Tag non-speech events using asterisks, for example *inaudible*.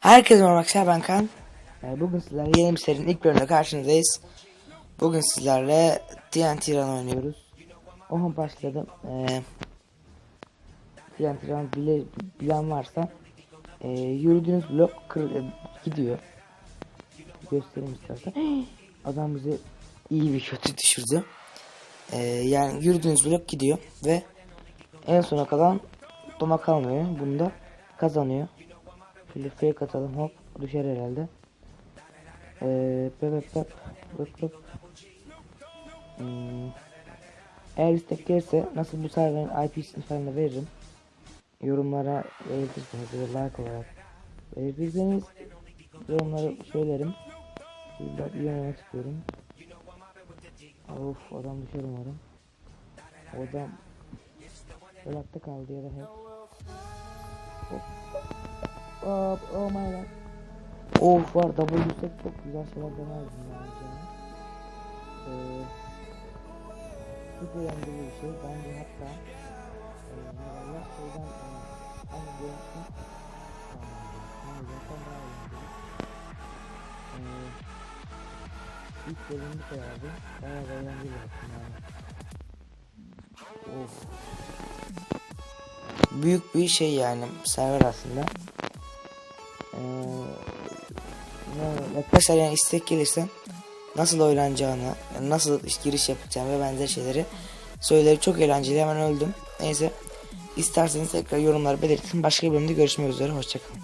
Herkese merhaba arkadaşlar ben Kaan. Ee, Bugün sizlerle yeni bir serinin ilk bölümünde karşınızdayız. Bugün sizlerle TNT Run oynuyoruz. Oha başladım. Ee, TNT Run bile, bilen varsa e, yürüdüğünüz blok kır, e, gidiyor. Göstereyim istersen. *gasps* Adam bizi iyi bir kötü düşürdü. Ee, yani yürüdüğünüz blok gidiyor ve en sona kalan dona kalmıyor. Bunda kazanıyor. Şöyle fake atalım hop düşer herhalde. Ee, pep pep pep. Eğer istek nasıl bu serverin IP'sini falan da veririm. Yorumlara belirtirseniz ya like olarak belirtirseniz yorumları söylerim. İyi oynamak istiyorum. Of adam düşer umarım. Adam dolapta kaldı ya da hep. Hop. Hop oh my god. Of var double yüksek çok güzel şeyler demezdim yani. Ee, çok eğlenceli bir şey. Bence hatta e, valla şeyden e, hani görüntü hani zaten daha eğlenceli. E, ilk bölümü koyardı. Bayağı da eğlenceli aslında yani. Of. Büyük bir şey yani server aslında. Ee, arkadaşlar yani istek gelirse nasıl oynanacağını, yani nasıl iş- giriş yapacağım ve benzer şeyleri söyleri çok eğlenceli hemen öldüm. Neyse isterseniz tekrar yorumları belirtin. Başka bir bölümde görüşmek üzere. Hoşçakalın.